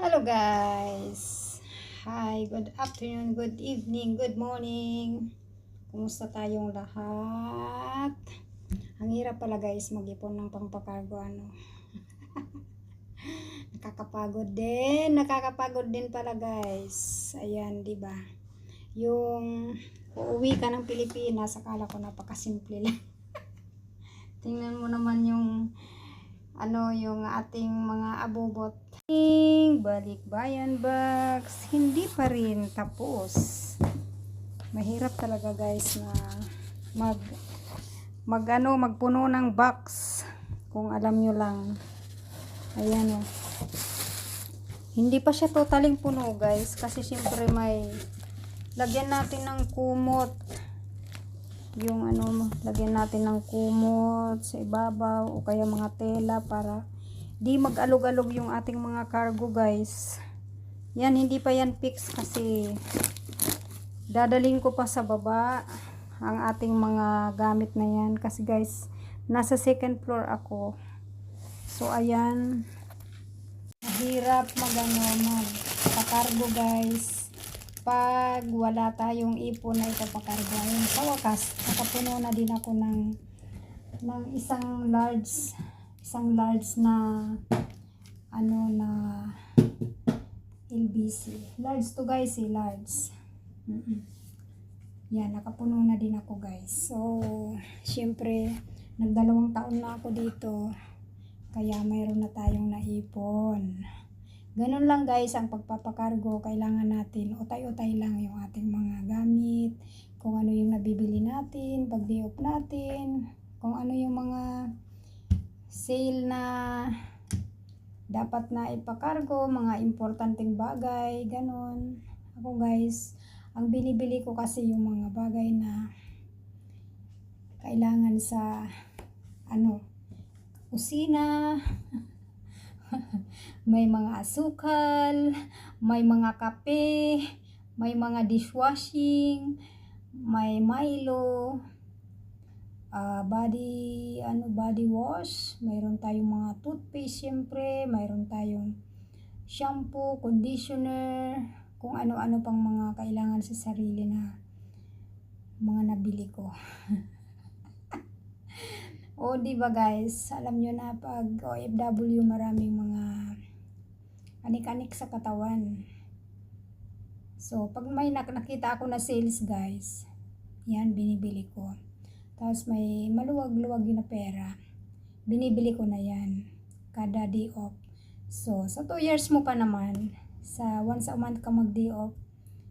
Hello guys! Hi, good afternoon, good evening, good morning. Kumusta tayong lahat? Ang hirap pala guys mag-ipon ng pangpakargo ano. nakakapagod din, nakakapagod din pala guys. Ayan, 'di ba? Yung uuwi ka ng Pilipinas, akala ko napakasimple lang. Tingnan mo naman yung ano yung ating mga abobot. Balikbayan box, hindi pa rin tapos. Mahirap talaga guys na mag mag ano, magpuno ng box kung alam nyo lang. Ayan o. Hindi pa siya totaling puno guys kasi syempre may lagyan natin ng kumot yung ano, lagyan natin ng kumot sa ibabaw o kaya mga tela para di mag-alog-alog yung ating mga cargo guys. Yan, hindi pa yan fix kasi dadalhin ko pa sa baba ang ating mga gamit na yan kasi guys, nasa second floor ako. So, ayan. Mahirap mag ano, magpakargo guys pag wala tayong ipon na ipapakargo. Ayun, sa wakas, nakapuno na din ako ng ng isang large isang large na ano na LBC. Large to guys eh, large. Mm -mm. Yan, nakapuno na din ako guys. So, syempre, nagdalawang taon na ako dito. Kaya mayroon na tayong naipon. Ganun lang guys ang pagpapakargo. Kailangan natin utay-utay lang yung ating mga gamit. Kung ano yung nabibili natin, pag natin. Kung ano yung mga sale na dapat na ipakargo, mga importanteng bagay, ganun. Ako guys, ang binibili ko kasi yung mga bagay na kailangan sa ano, kusina, may mga asukal, may mga kape, may mga dishwashing, may Milo, uh, body ano body wash, mayroon tayong mga toothpaste syempre, mayroon tayong shampoo, conditioner, kung ano-ano pang mga kailangan sa sarili na mga nabili ko. o di ba guys, alam nyo na pag OFW maraming mga anik-anik sa katawan. So, pag may nakita ako na sales guys, yan binibili ko. Tapos may maluwag-luwag na pera. Binibili ko na yan. Kada day off. So, sa 2 years mo pa naman, sa once a month ka mag day off,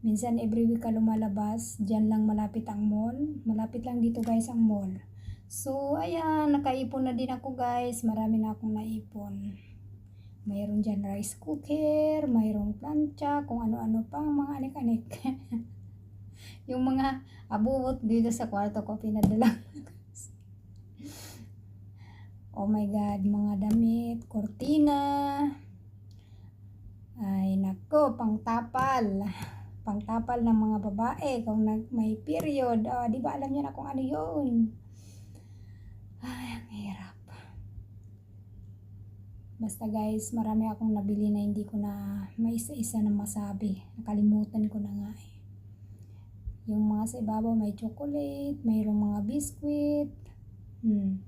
minsan every week ka lumalabas, dyan lang malapit ang mall. Malapit lang dito guys ang mall. So, ayan, nakaipon na din ako guys. Marami na akong naipon. Mayroon dyan rice cooker, mayroong plancha, kung ano-ano pang mga anik-anik. yung mga abuot dito sa kwarto ko pinadala. oh my God, mga damit, kortina. Ay, nako, pangtapal. Pangtapal ng mga babae kung nag, may period. Oh, di ba alam niyo na kung ano yun? Ay, ang hirap. Basta guys, marami akong nabili na hindi ko na may isa-isa na masabi. Nakalimutan ko na nga eh. Yung mga sa ibabaw may chocolate, mayroong mga biscuit. Hmm.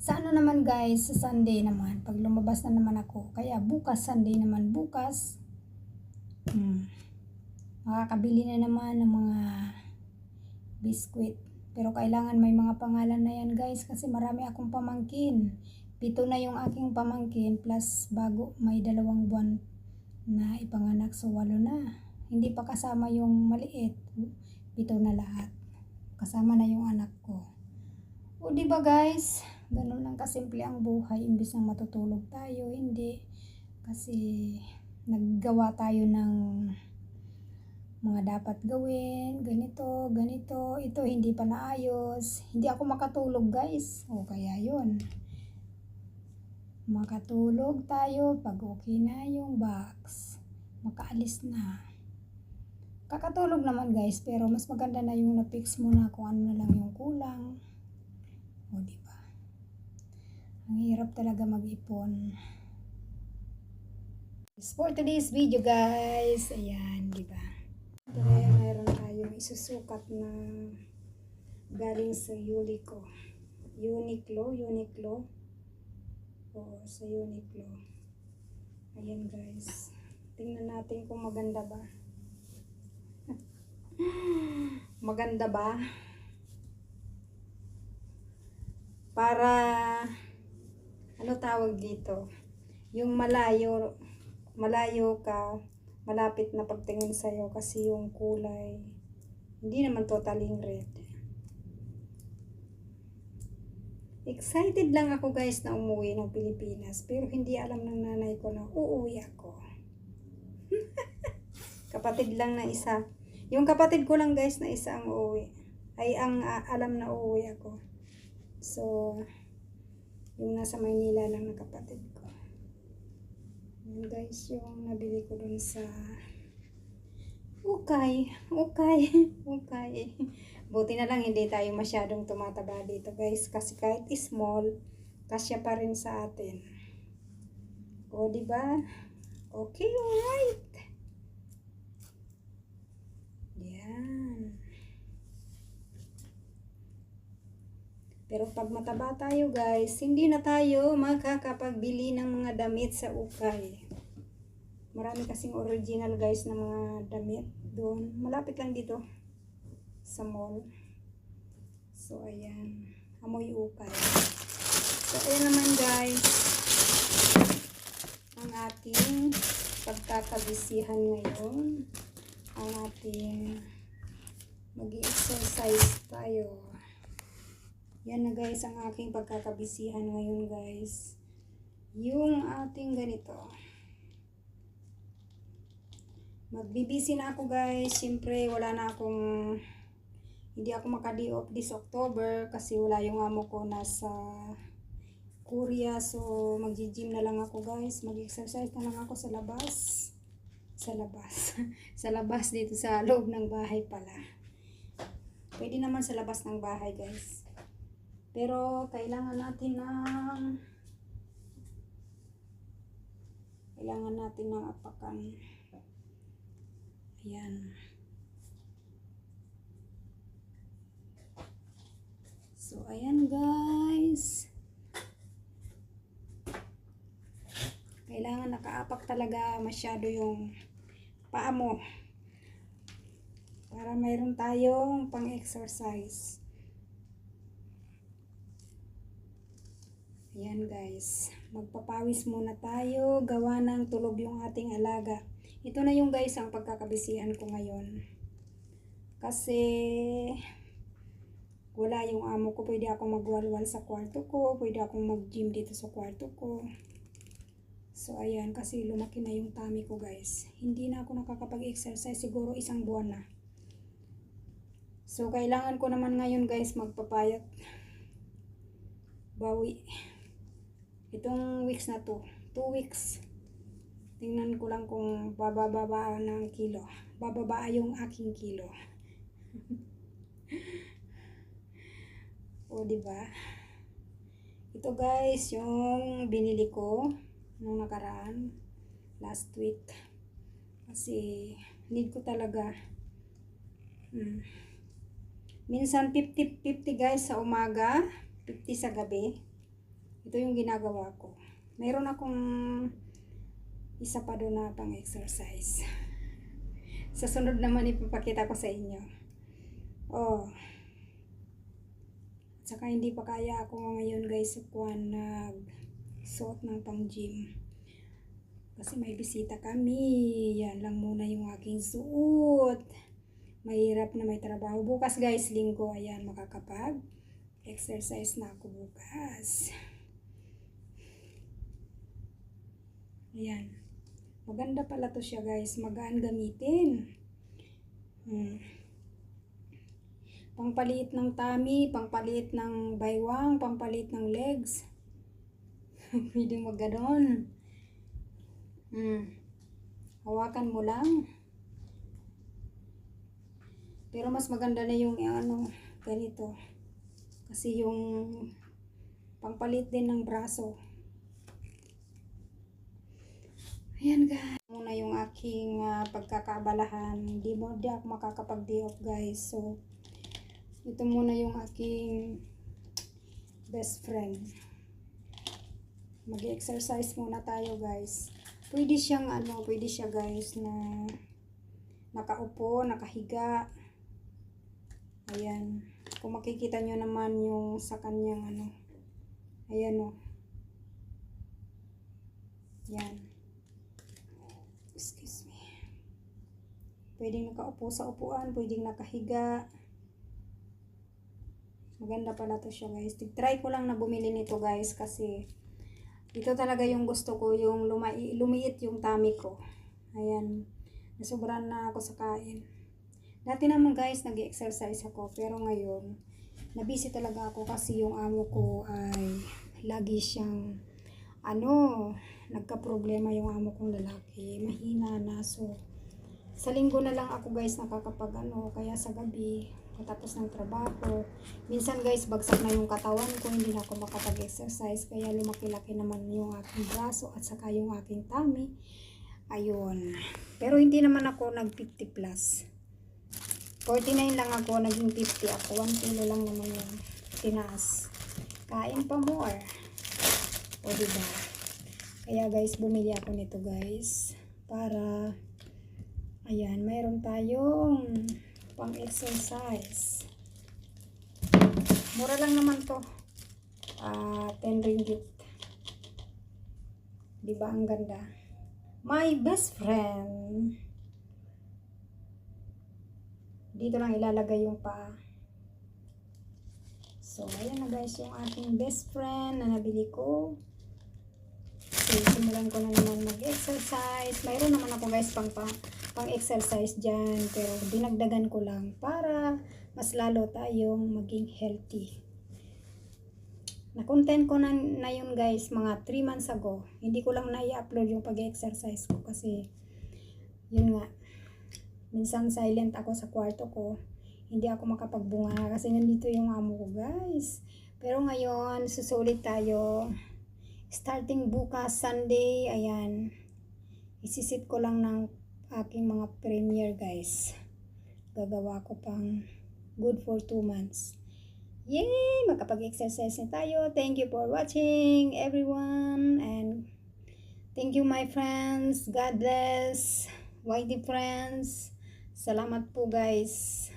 Sa ano naman guys, sa Sunday naman, pag lumabas na naman ako, kaya bukas Sunday naman, bukas, hmm, makakabili na naman ng mga biscuit pero kailangan may mga pangalan na yan guys kasi marami akong pamangkin. Pito na yung aking pamangkin plus bago may dalawang buwan na ipanganak so walo na. Hindi pa kasama yung maliit. Pito na lahat. Kasama na yung anak ko. O di ba guys? Ganun lang kasimple ang buhay. Imbis na matutulog tayo, hindi. Kasi naggawa tayo ng mga dapat gawin, ganito, ganito, ito hindi pa naayos, hindi ako makatulog guys, o kaya yun. Makatulog tayo pag okay na yung box, makaalis na. Kakatulog naman guys, pero mas maganda na yung na-fix mo na kung ano na lang yung kulang. O di ba? Ang hirap talaga mag-ipon. For today's video guys, ayan, di ba? Kaya mayroon tayong isusukat na galing sa Uniqlo. Uniqlo, Uniqlo. Oo, sa Uniqlo. Ayan guys. Tingnan natin kung maganda ba. Maganda ba? Para ano tawag dito? Yung malayo malayo ka, malapit na pagtingin sa'yo kasi yung kulay, hindi naman totaling red. Excited lang ako guys na umuwi ng Pilipinas, pero hindi alam ng nanay ko na uuwi ako. kapatid lang na isa. Yung kapatid ko lang guys na isa ang uuwi. Ay ang ah, alam na uuwi ako. So, yung nasa Maynila lang na kapatid ko. Yan guys, yung nabili ko dun sa ukay, ukay, ukay. Buti na lang hindi tayo masyadong tumataba dito guys kasi kahit small, kasya pa rin sa atin. O, di ba? Okay, alright. Yan. Pero pag mataba tayo guys, hindi na tayo makakapagbili ng mga damit sa ukay. Marami kasing original guys na mga damit doon. Malapit lang dito sa mall. So ayan, amoy ukay. So ayan naman guys, ang ating pagkakabisihan ngayon. Ang ating mag-exercise tayo. Yan na guys ang aking pagkakabisihan ngayon guys. Yung ating ganito. Magbibisi na ako guys. Siyempre wala na akong hindi ako makadi off this October kasi wala yung amo ko nasa Korea. So magji-gym na lang ako guys. Mag-exercise na lang ako sa labas. Sa labas. sa labas dito sa loob ng bahay pala. Pwede naman sa labas ng bahay guys. Pero kailangan natin ng kailangan natin ng apakan. Ayan. So, ayan guys. Kailangan nakaapak talaga masyado yung paa mo. Para mayroon tayong pang-exercise. Ayan guys, magpapawis muna tayo, gawa ng tulog yung ating alaga. Ito na yung guys ang pagkakabisihan ko ngayon. Kasi wala yung amo ko, pwede akong magwalwal sa kwarto ko, pwede akong mag-gym dito sa kwarto ko. So ayan, kasi lumaki na yung tummy ko guys. Hindi na ako nakakapag-exercise, siguro isang buwan na. So kailangan ko naman ngayon guys magpapayat. Bawi itong weeks na to, 2 weeks, tingnan ko lang kung bababa ng kilo. Bababa yung aking kilo. o, di ba? Ito guys, yung binili ko nung nakaraan, last week. Kasi, need ko talaga. Hmm. Minsan 50-50 guys sa umaga, 50 sa gabi. Ito yung ginagawa ko. Meron akong isa pa doon na pang exercise. sa sunod naman ipapakita ko sa inyo. Oh. Saka hindi pa kaya ako ngayon guys kuan nag suot ng pang gym. Kasi may bisita kami. Yan lang muna yung aking suot. Mahirap na may trabaho. Bukas guys, linggo. Ayan, makakapag exercise na ako bukas. Ayan. Maganda pala to siya guys. Magaan gamitin. Hmm. Pangpaliit ng tummy, pangpaliit ng baywang, pangpaliit ng legs. Pwede mo ganon. Hmm. Hawakan mo lang. Pero mas maganda na yung ano, ganito. Kasi yung pangpalit din ng braso. Ayan guys. Muna yung aking ah, pagkakaabalahan. Di mo di ako makakapag-day guys. So, ito muna yung aking best friend. Mag-exercise muna tayo guys. Pwede siyang ano, pwede siya guys na nakaupo, nakahiga. Ayan. Kung makikita nyo naman yung sa kanyang ano. Ayan o. Yan. Excuse me. Pwedeng nakaupo sa upuan, pwedeng nakahiga. Maganda pala to siya guys. Try ko lang na bumili nito guys kasi ito talaga yung gusto ko, yung lumai, lumiit yung tummy ko. Ayan. Nasobran na ako sa kain. Dati naman guys, nag-exercise ako. Pero ngayon, nabisi talaga ako kasi yung amo ko ay lagi siyang ano, nagka-problema yung amo kong lalaki. Mahina na. So, sa linggo na lang ako guys nakakapag ano, kaya sa gabi, patapos ng trabaho. Minsan guys, bagsak na yung katawan ko, hindi na ako makapag-exercise, kaya lumaki-laki naman yung aking braso at saka yung aking tummy. Ayun. Pero hindi naman ako nag 50 plus. 49 lang ako, naging 50 ako. 1 kilo lang naman yung tinaas. Kain pa more. O diba? Kaya guys, bumili ako nito guys. Para, ayan, mayroon tayong pang-exercise. Mura lang naman to. Ah, 10 ringgit. Diba ang ganda? My best friend. Dito lang ilalagay yung paa. So, ayan na guys yung aking best friend na nabili ko. So, simulan ko na naman mag-exercise. Mayroon naman ako guys pang, pang, pang exercise dyan. Pero dinagdagan ko lang para mas lalo tayong maging healthy. Na-content ko na, na yun guys mga 3 months ago. Hindi ko lang na-upload yung pag-exercise ko kasi yun nga. Minsan silent ako sa kwarto ko. Hindi ako makapagbunga kasi nandito yung amo ko guys. Pero ngayon susulit tayo. Starting bukas Sunday, ayan. Isisit ko lang ng aking mga premiere guys. Gagawa ko pang good for 2 months. Yay! Makapag-exercise na tayo. Thank you for watching everyone. And thank you my friends. God bless. YD friends. Salamat po guys.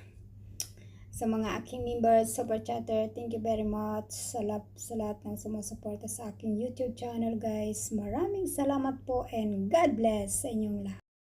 Sa mga aking members, super chatter, thank you very much sa, lap, sa lahat ng sumusuporta sa aking YouTube channel guys. Maraming salamat po and God bless sa inyong lahat.